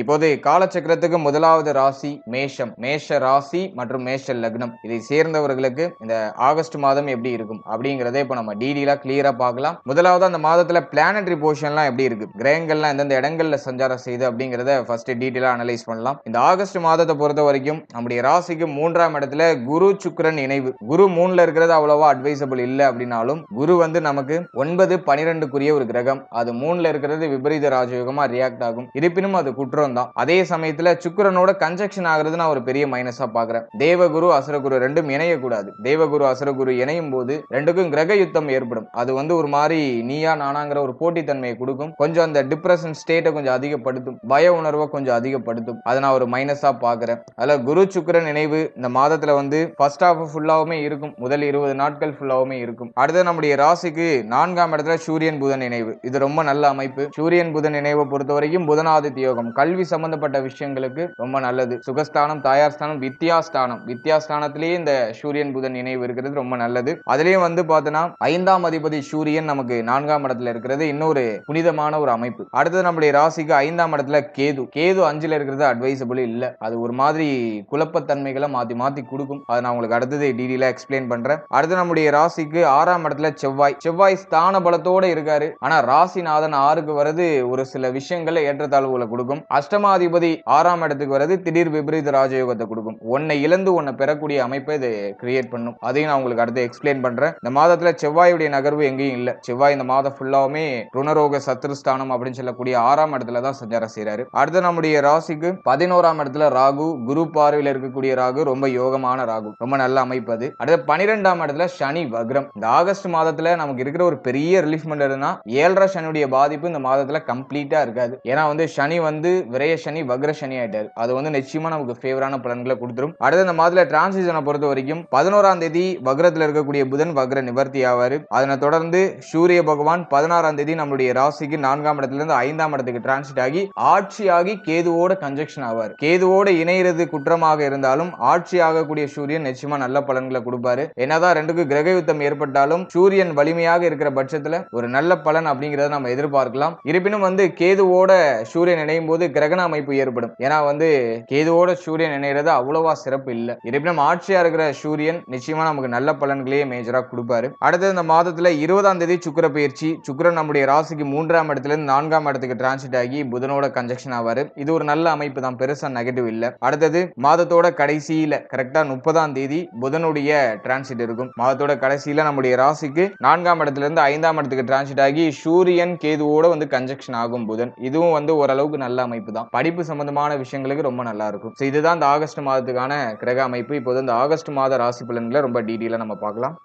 இப்போது காலச்சக்கரத்துக்கு முதலாவது ராசி மேஷம். மேஷ ராசி மற்றும் மேஷ லக்னம். இதை சேர்ந்தவர்களுக்கு இந்த ஆகஸ்ட் மாதம் எப்படி இருக்கும் அப்படிங்கறத இப்போ நம்ம டீடெயிலா கிளியரா பார்க்கலாம். முதலாவது அந்த மாதத்துல பிளானட்ரி போர்ஷன்லாம் எப்படி இருக்கு? கிரகங்கள்லாம் எந்தெந்த இடங்கள்ல சஞ்சாரம் செய்யுது அப்படிங்கறத ஃபர்ஸ்ட் டீடெயிலா அனலைஸ் பண்ணலாம். இந்த ஆகஸ்ட் மாதத்தை பொறுத்த வரைக்கும் நம்முடைய ராசிக்கு மூன்றாம் இடத்துல குரு சுக்ரன் இணைவு. குரு மூணுல இருக்கிறது அவ்வளவா அட்வைசபிள் இல்லை அப்படின்னாலும் குரு வந்து நமக்கு ஒன்பது பனிரெண்டுக்குரிய ஒரு கிரகம். அது மூணுல இருக்கிறது விபரீத ராஜயோகமா ரியாக்ட் ஆகும். இருப்பினும் அது குற்றம் தான் அதே சமயத்துல சுக்கிரனோட கன்ஜெக்ஷன் ஆகுறது நான் ஒரு பெரிய மைனஸா பாக்குறேன். தேவகுரு அசுரகுரு ரெண்டும் இணையக்கூடாது. தேவகுரு அசுரகுரு இணையும் போது ரெண்டுக்கும் கிரக யுத்தம் ஏற்படும். அது வந்து ஒரு மாதிரி நீயா நானாங்கிற ஒரு போட்டித்தன்மையை கொடுக்கும். கொஞ்சம் அந்த டிப்ரெஷன் ஸ்டேட்டை கொஞ்சம் அதிகப்படுத்தும். பய உணர்வை கொஞ்சம் அதிகப்படுத்தும். அதை நான் ஒரு மைனஸா பாக்குறேன். அதுல குரு சுக்கரன் நினைவு இந்த மாதத்துல வந்து ஃபர்ஸ்ட் ஹாஃப் ஃபுல்லாவுமே இருக்கும். முதல் இருபது நாட்கள் ஃபுல்லாவுமே இருக்கும். அடுத்து நம்முடைய ராசிக்கு நான்காம் இடத்துல சூரியன் புதன் நினைவு இது ரொம்ப நல்ல அமைப்பு. சூரியன் புதன் நினைவை பொறுத்த வரைக்கும் புதனாதித்ய யோகம் கல்வி கல்வி சம்பந்தப்பட்ட விஷயங்களுக்கு ரொம்ப நல்லது. சுகஸ்தானம் தாயார் ஸ்தானம் வித்யாஸ்தானம். வித்யாஸ்தானத்திலேயே இந்த சூரியன் புதன் இணைவு இருக்கிறது ரொம்ப நல்லது. அதுலயும் வந்து பார்த்தோன்னா ஐந்தாம் அதிபதி சூரியன் நமக்கு நான்காம் இடத்துல இருக்கிறது. இன்னொரு புனிதமான ஒரு அமைப்பு. அடுத்தது நம்முடைய ராசிக்கு ஐந்தாம் இடத்துல கேது. கேது அஞ்சுல இருக்கிறது அட்வைசபிள் இல்ல. அது ஒரு மாதிரி குழப்பத்தன்மைகளை மாத்தி மாத்தி கொடுக்கும். அதை நான் உங்களுக்கு அடுத்தது டீடெயிலா எக்ஸ்பிளைன் பண்றேன். அடுத்து நம்முடைய ராசிக்கு ஆறாம் இடத்துல செவ்வாய். செவ்வாய் ஸ்தான பலத்தோட இருக்காரு. ஆனா ராசிநாதன் ஆறுக்கு வர்றது ஒரு சில விஷயங்களை ஏற்றத்தாழ்வுகளை கொடுக்கும். அஷ்டமாதிபதி ஆறாம் இடத்துக்கு வரது திடீர் விபரீத ராஜயோகத்தை கொடுக்கும். ஒன்னை இழந்து ஒன்னை பெறக்கூடிய அமைப்பை இது கிரியேட் பண்ணும். அதையும் நான் உங்களுக்கு அடுத்து எக்ஸ்பிளைன் பண்றேன். இந்த மாதத்துல செவ்வாயுடைய நகர்வு எங்கேயும் இல்ல. செவ்வாய் இந்த மாதம் ஃபுல்லாவுமே ருணரோக சத்ருஸ்தானம் அப்படின்னு சொல்லக்கூடிய ஆறாம் இடத்துல தான் சஞ்சாரம் செய்யறாரு அடுத்து நம்முடைய ராசிக்கு பதினோராம் இடத்துல ராகு குரு பார்வையில் இருக்கக்கூடிய ராகு ரொம்ப யோகமான ராகு. ரொம்ப நல்ல அமைப்பு அது. அடுத்து பனிரெண்டாம் இடத்துல சனி வக்ரம். இந்த ஆகஸ்ட் மாதத்துல நமக்கு இருக்கிற ஒரு பெரிய ரிலீஃப் பண்ணுறதுனா ஏழரை சனியுடைய பாதிப்பு இந்த மாதத்துல கம்ப்ளீட்டா இருக்காது. ஏன்னா வந்து சனி வந்து விரயசனி சனி வக்ர சனி ஆயிட்டாரு. அது வந்து நிச்சயமா நமக்கு ஃபேவரான பலன்களை கொடுத்துரும். அடுத்து இந்த மாதத்துல டிரான்சிஷனை பொறுத்த வரைக்கும் பதினோராம் தேதி வக்ரத்தில் இருக்கக்கூடிய புதன் வக்ர நிவர்த்தி ஆவாரு. அதனை தொடர்ந்து சூரிய பகவான் பதினாறாம் தேதி நம்மளுடைய ராசிக்கு நான்காம் இடத்துல இருந்து ஐந்தாம் இடத்துக்கு டிரான்சிட் ஆகி ஆட்சியாகி கேதுவோட கன்ஜெக்ஷன் ஆவார். கேதுவோட இணையிறது குற்றமாக இருந்தாலும் ஆட்சி ஆகக்கூடிய சூரியன் நிச்சயமா நல்ல பலன்களை கொடுப்பாரு. என்னதான் ரெண்டுக்கும் கிரக யுத்தம் ஏற்பட்டாலும் சூரியன் வலிமையாக இருக்கிற பட்சத்துல ஒரு நல்ல பலன் அப்படிங்கறத நம்ம எதிர்பார்க்கலாம். இருப்பினும் வந்து கேதுவோட சூரியன் இணையும் போது கிரகண அமைப்பு ஏற்படும். ஏன்னா வந்து கேதுவோட சூரியன் இணைகிறது அவ்வளவா சிறப்பு இல்லை. இருப்பினும் ஆட்சியா இருக்கிற சூரியன் நிச்சயமா நமக்கு நல்ல பலன்களையே மேஜரா கொடுப்பாரு. அடுத்தது இந்த மாதத்துல இருபதாம் தேதி சுக்கிர பயிற்சி. சுக்கரன் நம்முடைய ராசிக்கு மூன்றாம் இடத்துல இருந்து நான்காம் இடத்துக்கு டிரான்சிட் ஆகி புதனோட கன்ஜெக்ஷன் ஆவாரு. இது ஒரு நல்ல அமைப்பு தான். பெருசா நெகட்டிவ் இல்ல. அடுத்தது மாதத்தோட கடைசியில கரெக்டா முப்பதாம் தேதி புதனுடைய டிரான்சிட் இருக்கும். மாதத்தோட கடைசியில நம்முடைய ராசிக்கு நான்காம் இடத்துல இருந்து ஐந்தாம் இடத்துக்கு டிரான்சிட் ஆகி சூரியன் கேதுவோட வந்து கன்ஜெக்ஷன் ஆகும் புதன். இதுவும் வந்து ஓரளவுக்கு நல்ல அமைப்பு தான் படிப்பு சம்பந்தமான விஷயங்களுக்கு ரொம்ப நல்லா இருக்கும் இதுதான் இந்த ஆகஸ்ட் மாதத்துக்கான கிரக அமைப்பு. இப்போது இந்த ஆகஸ்ட் மாத ராசி பலன்களை ரொம்ப டீட்டெயிலாக நம்ம பார்க்கலாம்.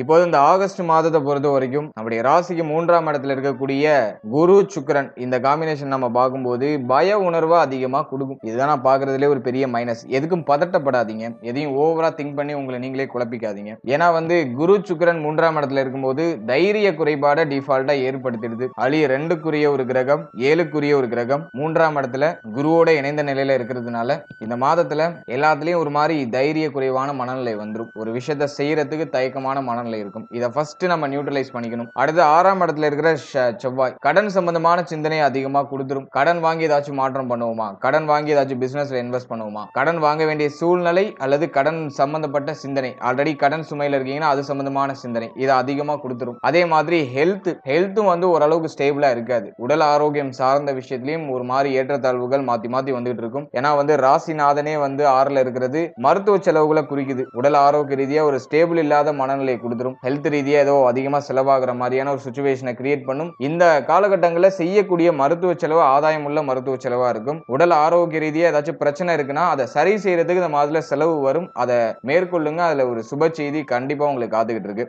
இப்போது இந்த ஆகஸ்ட் மாதத்தை பொறுத்த வரைக்கும் நம்முடைய ராசிக்கு மூன்றாம் இடத்துல இருக்கக்கூடிய குரு சுக்கரன் இந்த காம்பினேஷன் நம்ம பார்க்கும்போது பய உணர்வை அதிகமா கொடுக்கும். இதுதான் நான் பார்க்கறதுலே ஒரு பெரிய மைனஸ் எதுக்கும் பதட்டப்படாதீங்க. எதையும் ஓவரா திங்க் பண்ணி உங்களை நீங்களே குழப்பிக்காதீங்க. ஏன்னா வந்து குரு சுக்கரன் மூன்றாம் இடத்துல இருக்கும்போது தைரிய குறைபாடை டிஃபால்ட்டா ஏற்படுத்திடுது. அழி ரெண்டுக்குரிய ஒரு கிரகம் ஏழுக்குரிய ஒரு கிரகம் மூன்றாம் இடத்துல குருவோட இணைந்த நிலையில இருக்கிறதுனால இந்த மாதத்துல எல்லாத்துலயும் ஒரு மாதிரி தைரிய குறைவான மனநிலை வந்துடும் ஒரு விஷயத்த செய்யறதுக்கு தயக்கமான மனநிலை இருக்கும். இதை ஃபர்ஸ்ட் நம்ம நியூட்ரலைஸ் பண்ணிக்கணும். அடுத்து ஆறாம் இடத்துல இருக்கிற செவ்வாய். கடன் சம்பந்தமான சிந்தனை அதிகமா கொடுத்துரும். கடன் வாங்கி ஏதாச்சும் மாற்றம் பண்ணுவோமா? கடன் வாங்கி ஏதாச்சும் பிசினஸ்ல இன்வெஸ்ட் பண்ணுவோமா? கடன் வாங்க வேண்டிய சூழ்நிலை அல்லது கடன் சம்பந்தப்பட்ட சிந்தனை. ஆல்ரெடி கடன் சுமையில இருக்கீங்கன்னா அது சம்பந்தமான சிந்தனை. இதை அதிகமா கொடுத்துரும். அதே மாதிரி ஹெல்த் ஹெல்த்தும் வந்து ஓரளவுக்கு ஸ்டேபிளா இருக்காது. உடல் ஆரோக்கியம் சார்ந்த விஷயத்திலையும் ஒரு மாதிரி ஏற்றத்தாழ்வுகள் மாத்தி மாத்தி வந்துகிட்டு இருக்கும். ஏன்னா வந்து ராசிநாதனே வந்து ஆறுல இருக்கிறது மருத்துவ செலவுகளை குறிக்குது. உடல் ஆரோக்கிய ரீதியா ஒரு ஸ்டேபிள் இல்லாத மனநிலையை கொடுத்துரும். ஹெல்த் ரீதியா ஏதோ அதிகமா செலவாகிற மாதிரியான ஒரு சுச்சுவேஷனை கிரியேட் பண்ணும். இந்த காலகட்டங்களில் செய்யக்கூடிய மருத்துவ செலவு ஆதாயம் உள்ள மருத்துவ செலவா இருக்கும். உடல் ஆரோக்கிய ரீதியாக ஏதாச்சும் பிரச்சனை இருக்குன்னா அதை சரி செய்யறதுக்கு இந்த மாதிரில செலவு வரும். அதை மேற்கொள்ளுங்க. அதுல ஒரு சுப செய்தி கண்டிப்பா உங்களுக்கு காத்துக்கிட்டு இருக்கு.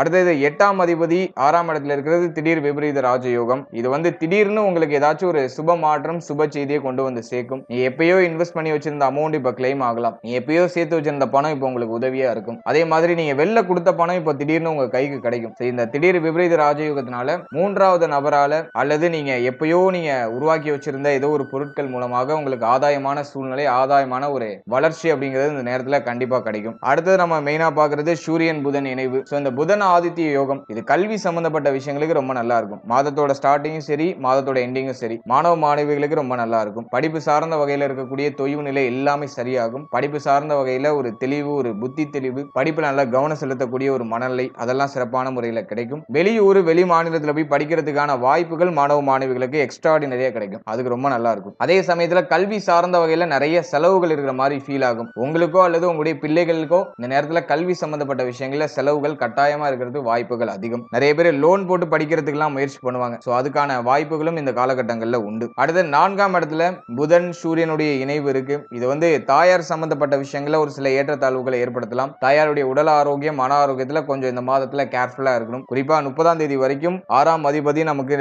அடுத்தது எட்டாம் அதிபதி ஆறாம் இடத்துல இருக்கிறது திடீர் விபரீத ராஜயோகம். இது வந்து திடீர்னு உங்களுக்கு ஏதாச்சும் ஒரு சுப மாற்றம் சுப செய்தியை கொண்டு வந்து சேர்க்கும். நீ எப்பயோ இன்வெஸ்ட் பண்ணி வச்சிருந்த அமௌண்ட் இப்ப கிளைம் ஆகலாம். நீ எப்பயோ சேர்த்து வச்சிருந்த பணம் இப்போ உங்களுக்கு உதவியா இருக்கும். அதே மாதிரி நீங்க வெளில கொடுத்த பணம் இப்போ திடீர்னு உங்க கைக்கு கிடைக்கும். இந்த திடீர் விபரீத ராஜயோகத்தினால மூன்றாவது நபரால அல்லது நீங்க எப்பயோ நீங்க உருவாக்கி வச்சிருந்த ஏதோ ஒரு பொருட்கள் மூலமாக உங்களுக்கு ஆதாயமான சூழ்நிலை ஆதாயமான ஒரு வளர்ச்சி அப்படிங்கிறது இந்த நேரத்துல கண்டிப்பா கிடைக்கும். அடுத்தது நம்ம மெயினா பாக்குறது சூரியன் புதன் இணைவு. ஸோ இந்த புதன் ஆதித்ய யோகம். இது கல்வி சம்பந்தப்பட்ட விஷயங்களுக்கு ரொம்ப நல்லா இருக்கும். மாதத்தோட ஸ்டார்டிங்கும் சரி மாதத்தோட எண்டிங்கும் சரி. மாணவ மாணவிகளுக்கு ரொம்ப நல்லா இருக்கும். படிப்பு சார்ந்த வகையில் இருக்கக்கூடிய தொய்வு நிலை எல்லாமே சரியாகும். படிப்பு சார்ந்த வகையில் ஒரு தெளிவு ஒரு புத்தி தெளிவு படிப்பு நல்லா கவனம் செலுத்தக்கூடிய ஒரு மனநிலை அதெல்லாம் சிறப்பான முறையில் கிடைக்கும். வெளியூர் வெளி மாநிலத்தில் போய் படிக்கிறதுக்கான வாய்ப்புகள் மாணவ மாணவிகளுக்கு எக்ஸ்ட்ராடினரியா கிடைக்கும். அதுக்கு ரொம்ப நல்லா இருக்கும். அதே சமயத்தில் கல்வி சார்ந்த வகையில் நிறைய செலவுகள் இருக்கிற மாதிரி ஃபீல் ஆகும். உங்களுக்கோ அல்லது உங்களுடைய பிள்ளைகளுக்கோ இந்த நேரத்தில் கல்வி சம்பந்தப்பட்ட விஷயங்களில் செலவுகள் கட்டாயமா இருக்கிறது வாய்ப்புகள் அதிகம். நிறைய பேர் லோன் போட்டு படிக்கிறதுக்கெல்லாம் முயற்சி பண்ணுவாங்க. சோ அதுக்கான வாய்ப்புகளும் இந்த காலகட்டங்கள்ல உண்டு. அடுத்து நான்காம் இடத்துல புதன் சூரியனுடைய இணைவு இருக்கு. இது வந்து தாயார் சம்பந்தப்பட்ட விஷயங்கள்ல ஒரு சில ஏற்றத்தாழ்வுகளை ஏற்படுத்தலாம். தாயாருடைய உடல் ஆரோக்கியம் மன ஆரோக்கியத்துல கொஞ்சம் இந்த மாதத்துல கேர்ஃபுல்லா இருக்கணும். குறிப்பா முப்பதாம் தேதி வரைக்கும் ஆறாம் அதிபதி நமக்கு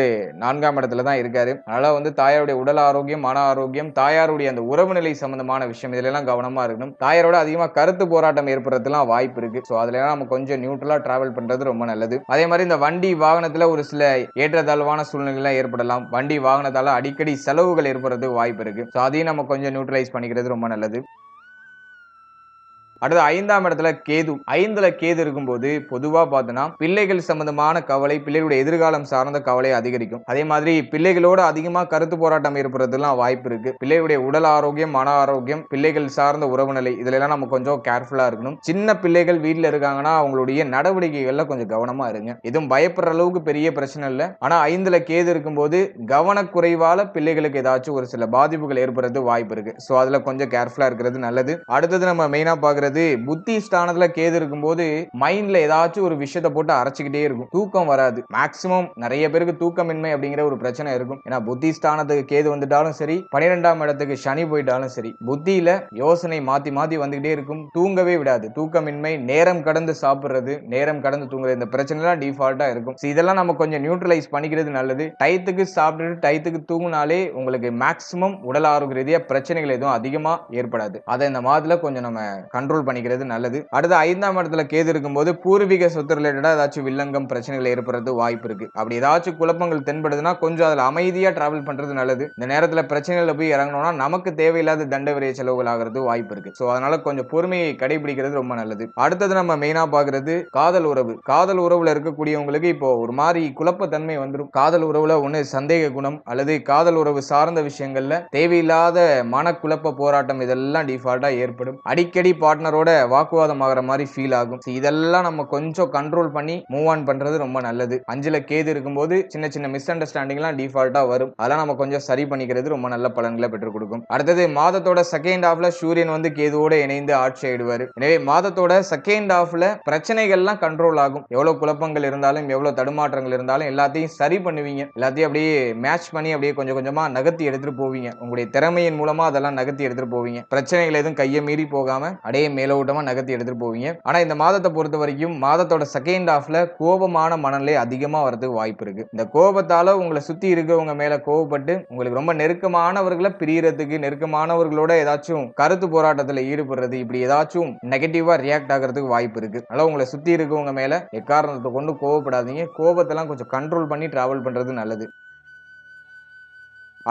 நான்காம் இடத்துல தான் இருக்காரு. அதனால வந்து தாயாருடைய உடல் ஆரோக்கியம் மன ஆரோக்கியம் தாயாருடைய அந்த உறவு நிலை சம்பந்தமான விஷயம் இதுல எல்லாம் கவனமா இருக்கணும். தாயாரோட அதிகமா கருத்து போராட்டம் ஏற்படுறதுலாம் வாய்ப்பு இருக்கு. ஸோ அதுல நம்ம கொஞ்சம் நியூட்ரலா டிராவல் அவாய்ட் பண்றது ரொம்ப நல்லது. அதே மாதிரி இந்த வண்டி வாகனத்துல ஒரு சில ஏற்றத்தாழ்வான சூழ்நிலைகள்லாம் ஏற்படலாம். வண்டி வாகனத்தால அடிக்கடி செலவுகள் ஏற்படுறதுக்கு வாய்ப்பு இருக்கு. ஸோ அதையும் நம்ம கொஞ்சம் நியூட்ரலைஸ் பண்ணிக்கிறது ரொம்ப நல்லது. அடுத்து ஐந்தாம் இடத்துல கேது. ஐந்துல கேது இருக்கும்போது பொதுவா பார்த்தோன்னா பிள்ளைகள் சம்பந்தமான கவலை பிள்ளைகளுடைய எதிர்காலம் சார்ந்த கவலை அதிகரிக்கும். அதே மாதிரி பிள்ளைகளோட அதிகமா கருத்து போராட்டம் ஏற்படுறதுலாம் வாய்ப்பு இருக்கு. பிள்ளைகளுடைய உடல் ஆரோக்கியம் மன ஆரோக்கியம் பிள்ளைகள் சார்ந்த உறவு நிலை இதுல எல்லாம் நம்ம கொஞ்சம் கேர்ஃபுல்லா இருக்கணும். சின்ன பிள்ளைகள் வீட்டுல இருக்காங்கன்னா அவங்களுடைய நடவடிக்கைகள்ல கொஞ்சம் கவனமா இருங்க. எதுவும் பயப்படுற அளவுக்கு பெரிய பிரச்சனை இல்லை. ஆனா ஐந்துல கேது இருக்கும்போது கவனக்குறைவால பிள்ளைகளுக்கு ஏதாச்சும் ஒரு சில பாதிப்புகள் ஏற்படுறது வாய்ப்பு இருக்கு. ஸோ அதுல கொஞ்சம் கேர்ஃபுல்லா இருக்கிறது நல்லது. அடுத்தது நம்ம மெயினா பாக்குறது புத்தி ஸ்தானத்துல கேது இருக்கும்போது மைண்ட்ல ஏதாச்சும் ஒரு விஷயத்தை போட்டு அரைச்சிக்கிட்டே இருக்கும். தூக்கம் வராது. மேக்சிமம் நிறைய பேருக்கு தூக்கமின்மை அப்படிங்கிற ஒரு பிரச்சனை இருக்கும். ஏன்னா புத்தி ஸ்தானத்துக்கு கேது வந்துட்டாலும் சரி பனிரெண்டாம் இடத்துக்கு சனி போயிட்டாலும் சரி புத்தியில யோசனை மாத்தி மாத்தி வந்துகிட்டே இருக்கும். தூங்கவே விடாது. தூக்கமின்மை நேரம் கடந்து சாப்பிடுறது நேரம் கடந்து தூங்குறது இந்த பிரச்சனை எல்லாம் டிஃபால்ட்டா இருக்கும். இதெல்லாம் நம்ம கொஞ்சம் நியூட்ரலைஸ் பண்ணிக்கிறது நல்லது. டயத்துக்கு சாப்பிட்டுட்டு டயத்துக்கு தூங்கினாலே உங்களுக்கு மேக்சிமம் உடல் ஆரோக்கிய ரீதியா பிரச்சனைகள் எதுவும் அதிகமா ஏற்படாது. அதை இந்த மாதத்துல கொஞ்சம் நம்ம கண்ட்ரோல் பண்ணிக்கிறது நல்லது. அடுத்து ஐந்தாம் இடத்துல கேது இருக்கும்போது பூர்வீக சொத்து ரிலேட்டடாக ஏதாச்சும் வில்லங்கம் பிரச்சனைகள் ஏற்படுறது வாய்ப்பு இருக்கு. அப்படி ஏதாச்சும் குழப்பங்கள் தென்படுதுன்னா கொஞ்சம் அதில் அமைதியா டிராவல் பண்றது நல்லது. இந்த நேரத்தில் பிரச்சனைகளை போய் இறங்கணும்னா நமக்கு தேவையில்லாத தண்ட விரைய செலவுகள் ஆகிறது வாய்ப்பு இருக்கு. ஸோ அதனால கொஞ்சம் பொறுமையை கடைபிடிக்கிறது ரொம்ப நல்லது. அடுத்தது நம்ம மெயினா பாக்குறது காதல் உறவு. காதல் உறவுல இருக்கக்கூடியவங்களுக்கு இப்போ ஒரு மாதிரி குழப்பத்தன்மை வந்துடும் காதல் உறவுல ஒண்ணு சந்தேக குணம் அல்லது காதல் உறவு சார்ந்த விஷயங்கள்ல தேவையில்லாத மனக்குழப்ப போராட்டம் இதெல்லாம் டிஃபால்ட்டாக ஏற்படும். அடிக்கடி பார்ட்னரோட வாக்குவாதம் ஆகிற மாதிரி ஃபீல் ஆகும். இதெல்லாம் நம்ம கொஞ்சம் கண்ட்ரோல் பண்ணி மூவ் ஆன் பண்றது ரொம்ப நல்லது. அஞ்சுல கேது இருக்கும்போது சின்ன சின்ன மிஸ் அண்டர்ஸ்டாண்டிங்லாம் டிஃபால்ட்டா வரும். அதெல்லாம் நம்ம கொஞ்சம் சரி பண்ணிக்கிறது ரொம்ப நல்ல பலன்களை பெற்றுக் கொடுக்கும். அடுத்தது மாதத்தோட செகண்ட் ஹாஃப்ல சூரியன் வந்து கேதுவோட இணைந்து ஆட்சி ஆயிடுவார். எனவே மாதத்தோட செகண்ட் ஹாஃப்ல பிரச்சனைகள்லாம் கண்ட்ரோல் ஆகும். எவ்வளவு குழப்பங்கள் இருந்தாலும் எவ்வளவு தடுமாற்றங்கள் இருந்தாலும் எல்லாத்தையும் சரி பண்ணுவீங்க. எல்லாத்தையும் அப்படியே மேட்ச் பண்ணி அப்படியே கொஞ்சம் கொஞ்சமா நகர்த்தி எடுத்துட்டு போவீங்க. உங்களுடைய திறமையின் மூலமா அதெல்லாம் நகர்த்தி எடுத்துட்டு போவீங்க. பிரச்சனைகள் எதுவும் கையை மீறி போகாம அப்படியே மேலோட்டமா நகர்த்தி எடுத்துட்டு போவீங்க. ஆனால் இந்த மாதத்தை பொறுத்த வரைக்கும் மாதத்தோட செகண்ட் ஹாஃபில் கோபமான மனநிலை அதிகமாக வரதுக்கு வாய்ப்பு இருக்குது இந்த கோபத்தால் உங்களை சுற்றி இருக்கவங்க மேலே கோவப்பட்டு உங்களுக்கு ரொம்ப நெருக்கமானவர்களை பிரியறதுக்கு நெருக்கமானவர்களோட ஏதாச்சும் கருத்து போராட்டத்தில் ஈடுபடுறது இப்படி ஏதாச்சும் நெகட்டிவாக ரியாக்ட் ஆகிறதுக்கு வாய்ப்பு இருக்குது அதனால் உங்களை சுற்றி இருக்கவங்க மேலே எக்காரணத்தை கொண்டு கோவப்படாதீங்க. கோபத்தெல்லாம் கொஞ்சம் கண்ட்ரோல் பண்ணி ட்ராவல் பண்ணுறது நல்லது.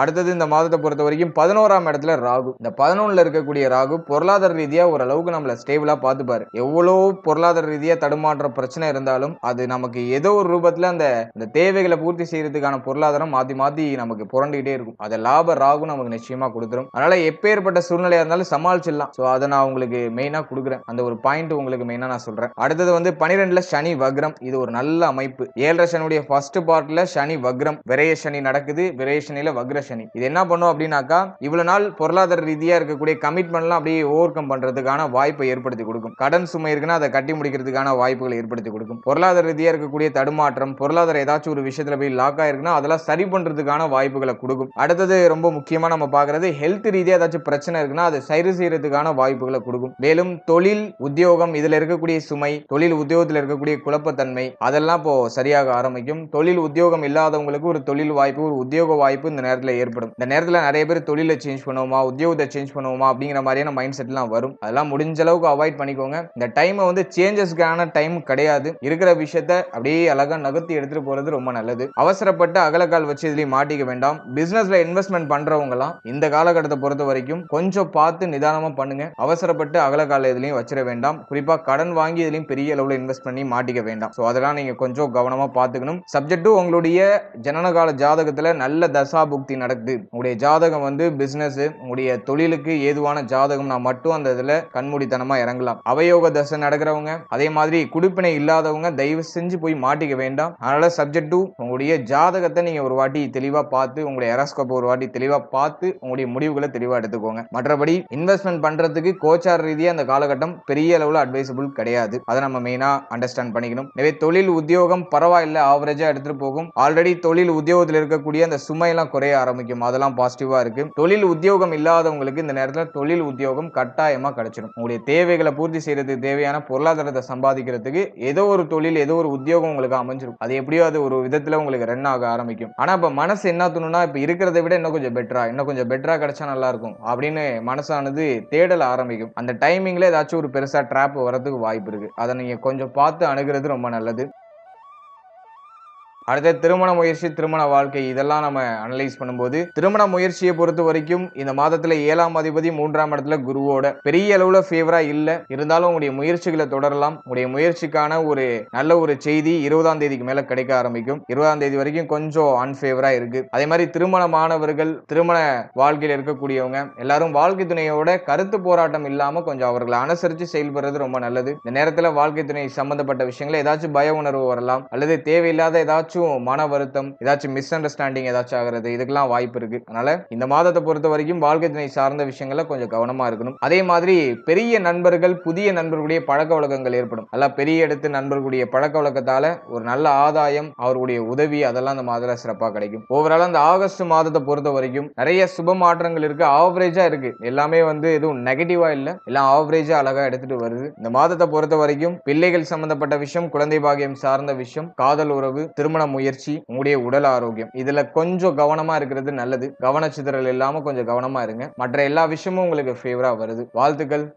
அடுத்தது இந்த மாதத்தை பொறுத்த வரைக்கும் பதினோராம் இடத்துல ராகு. இந்த பதினொன்னுல இருக்கக்கூடிய ராகு பொருளாதார ரீதியா ஓரளவுக்கு நம்மளை ஸ்டேபிளா பார்த்துப்பாரு எவ்வளோ பொருளாதார ரீதியா தடுமாற்ற பிரச்சனை இருந்தாலும் அது நமக்கு ஏதோ ஒரு ரூபத்துல அந்த இந்த தேவைகளை பூர்த்தி செய்யறதுக்கான பொருளாதாரம் மாத்தி மாத்தி நமக்கு புரண்டுகிட்டே இருக்கும். அதை லாப ராகு நமக்கு நிச்சயமா கொடுத்துரும். அதனால எப்பேற்பட்ட சூழ்நிலையா இருந்தாலும் சமாளிச்சிடலாம். ஸோ அதை நான் உங்களுக்கு மெயினா கொடுக்குறேன். அந்த ஒரு பாயிண்ட் உங்களுக்கு மெயினா நான் சொல்றேன். அடுத்தது வந்து பனிரெண்டுல சனி வக்ரம். இது ஒரு நல்ல அமைப்பு. ஏழரை சனியுடைய ஃபர்ஸ்ட் பார்ட்ல சனி வக்ரம். விரைய சனி நடக்குது. விரைய சனியில வக்ர சனி. இது என்ன பண்ணும் அப்படின்னாக்கா இவ்வளவு நாள் பொருளாதார ரீதியா இருக்கக்கூடிய கமிட்மெண்ட்லாம் அப்படியே ஓவர் கம் பண்றதுக்கான வாய்ப்பை ஏற்படுத்தி கொடுக்கும். கடன் சுமை இருக்குன்னா அதை கட்டி முடிக்கிறதுக்கான வாய்ப்புகளை ஏற்படுத்தி கொடுக்கும். பொருளாதார ரீதியா இருக்கக்கூடிய தடுமாற்றம் பொருளாதார ஏதாச்சும் ஒரு விஷயத்துல போய் லாக் ஆயிருக்குன்னா அதெல்லாம் சரி பண்றதுக்கான வாய்ப்புகளை கொடுக்கும். அடுத்தது ரொம்ப முக்கியமா நம்ம பாக்குறது ஹெல்த் ரீதியா ஏதாச்சும் பிரச்சனை இருக்குன்னா அதை சரி செய்யறதுக்கான வாய்ப்புகளை கொடுக்கும். மேலும் தொழில் உத்தியோகம் இதுல இருக்கக்கூடிய சுமை தொழில் உத்தியோகத்தில் இருக்கக்கூடிய குழப்பத்தன்மை அதெல்லாம் இப்போ சரியாக ஆரம்பிக்கும். தொழில் உத்தியோகம் இல்லாதவங்களுக்கு ஒரு தொழில் வாய்ப்பு ஒரு உத்தியோக வாய்ப்பு இந்த நேரத்துல ஏற்படும். இந்த நேரத்தில் நிறைய பேர் தொழிலை சேஞ்ச் பண்ணுவோமா உத்தியோகத்தை சேஞ்ச் பண்ணுவோமா அப்படிங்கிற மாதிரியான மைண்ட் செட்லாம் வரும். அதெல்லாம் முடிஞ்ச அளவுக்கு அவாய்ட் பண்ணிக்கோங்க. இந்த டைமை வந்து சேஞ்சஸ்க்கான டைம் கிடையாது. இருக்கிற விஷயத்த அப்படியே அழகா நகர்த்தி எடுத்துட்டு போறது ரொம்ப நல்லது. அவசரப்பட்டு அகலக்கால் வச்சு இதுலேயும் மாட்டிக்க வேண்டாம். பிசினஸ்ல இன்வெஸ்ட்மெண்ட் பண்றவங்கலாம் இந்த காலகட்டத்தை பொறுத்த வரைக்கும் கொஞ்சம் பார்த்து நிதானமா பண்ணுங்க. அவசரப்பட்டு அகலக்கால இதுலயும் வச்சிட வேண்டாம். குறிப்பா கடன் வாங்கி இதுலையும் பெரிய அளவில் இன்வெஸ்ட் பண்ணி மாட்டிக்க வேண்டாம். ஸோ அதெல்லாம் நீங்க கொஞ்சம் கவனமா பார்த்துக்கணும். சப்ஜெக்டும் உங்களுடைய ஜனனகால ஜாதகத்துல நல்ல தசா புக்தி நடக்குது. உங்களுடைய ஜாதகம் வந்து பிசினஸ் உங்களுடைய தொழிலுக்கு ஏதுவான ஜாதகம்னா மட்டும் அந்த இதுல கண்மூடித்தனமா இறங்கலாம். அவயோக தசை நடக்கிறவங்க அதே மாதிரி குடிப்பினை இல்லாதவங்க தயவு செஞ்சு போய் மாட்டிக்க வேண்டாம். அதனால சப்ஜெக்ட் டூ உங்களுடைய ஜாதகத்தை நீங்க ஒரு வாட்டி தெளிவா பார்த்து உங்களுடைய எரோஸ்கோப் ஒரு வாட்டி தெளிவா பார்த்து உங்களுடைய முடிவுகளை தெளிவா எடுத்துக்கோங்க. மற்றபடி இன்வெஸ்ட்மெண்ட் பண்றதுக்கு கோச்சார் ரீதியாக அந்த காலகட்டம் பெரிய அளவுல அட்வைசபிள் கிடையாது. அதை நம்ம மெயினா அண்டர்ஸ்டாண்ட் பண்ணிக்கணும். எனவே தொழில் உத்தியோகம் பரவாயில்ல ஆவரேஜா எடுத்துட்டு போகும். ஆல்ரெடி தொழில் உத்தியோகத்தில் இருக்கக்கூடிய அந்த சுமையெல்லாம் குறைய ஆரம்பிக்கும். அதெல்லாம் பாசிட்டிவா இருக்கு. தொழில் உத்தியோகம் இல்லாதவங்களுக்கு இந்த நேரத்துல தொழில் உத்தியோகம் கட்டாயமா கிடைச்சிடும் உங்களுடைய தேவைகளை பூர்த்தி செய்யறதுக்கு தேவையான பொருளாதாரத்தை சம்பாதிக்கிறதுக்கு ஏதோ ஒரு தொழில் ஏதோ ஒரு உத்தியோகம் உங்களுக்கு அமைஞ்சிருக்கும் அது எப்படியோ அது ஒரு விதத்துல உங்களுக்கு ரன் ஆக ஆரம்பிக்கும். ஆனா இப்ப மனசு என்ன தோணும்னா இப்ப இருக்கிறத விட இன்னும் கொஞ்சம் பெட்டரா இன்னும் கொஞ்சம் பெட்டரா கிடைச்சா நல்லா இருக்கும் அப்படின்னு மனசானது தேடல ஆரம்பிக்கும். அந்த டைமிங்ல ஏதாச்சும் ஒரு பெருசா ட்ராப் வரதுக்கு வாய்ப்பு இருக்கு. அதை நீங்க கொஞ்சம் பார்த்து அணுகிறது ரொம்ப நல்லது. அடுத்த திருமண முயற்சி திருமண வாழ்க்கை இதெல்லாம் நம்ம அனலைஸ் பண்ணும்போது திருமண முயற்சியை பொறுத்த வரைக்கும் இந்த மாதத்துல ஏழாம் அதிபதி மூன்றாம் இடத்துல குருவோட பெரிய அளவுல ஃபேவரா இல்ல. இருந்தாலும் உங்களுடைய முயற்சிகளை தொடரலாம். உங்களுடைய முயற்சிக்கான ஒரு நல்ல ஒரு செய்தி இருபதாம் தேதிக்கு மேல கிடைக்க ஆரம்பிக்கும். இருபதாம் தேதி வரைக்கும் கொஞ்சம் அன்ஃபேவரா இருக்கு. அதே மாதிரி திருமணமானவர்கள் திருமண வாழ்க்கையில் இருக்கக்கூடியவங்க எல்லாரும் வாழ்க்கை துணையோட கருத்து போராட்டம் இல்லாம கொஞ்சம் அவர்களை அனுசரிச்சு செயல்படுறது ரொம்ப நல்லது. இந்த நேரத்துல வாழ்க்கை துணை சம்பந்தப்பட்ட விஷயங்களை ஏதாச்சும் பய உணர்வு வரலாம். அல்லது தேவையில்லாத ஏதாச்சும் மன வருத்தம் ஏதாச்சும் மிஸ் அண்டர்ஸ்டாண்டிங் ஏதாச்சும் ஆகிறது இதுக்கெல்லாம் வாய்ப்பு இருக்கு. அதனால இந்த மாதத்தை பொறுத்த வரைக்கும் வாழ்க்கை துணை சார்ந்த விஷயங்கள்ல கொஞ்சம் கவனமா இருக்கணும். அதே மாதிரி பெரிய நண்பர்கள் புதிய நண்பர்களுடைய பழக்க வழக்கங்கள் ஏற்படும். நல்லா பெரிய இடத்து நண்பர்களுடைய பழக்க வழக்கத்தால ஒரு நல்ல ஆதாயம் அவர்களுடைய உதவி அதெல்லாம் இந்த மாதத்துல சிறப்பாக கிடைக்கும். ஓவரால் அந்த ஆகஸ்ட் மாதத்தை பொறுத்த வரைக்கும் நிறைய சுப மாற்றங்கள் இருக்கு. ஆவரேஜா இருக்கு. எல்லாமே வந்து எதுவும் நெகட்டிவா இல்ல. எல்லாம் ஆவரேஜா அழகா எடுத்துட்டு வருது. இந்த மாதத்தை பொறுத்த வரைக்கும் பிள்ளைகள் சம்பந்தப்பட்ட விஷயம் குழந்தை பாகியம் சார்ந்த விஷயம் காதல் உறவு திருமண முயற்சி உங்களுடைய உடல் ஆரோக்கியம். இதுல கொஞ்சம் கவனமா இருக்கிறது நல்லது. கவனச்சிதறல் இல்லாம கொஞ்சம் கவனமா இருங்க. மற்ற எல்லா விஷயமும் உங்களுக்கு ஃபேவரா வருது. வாழ்த்துக்கள்.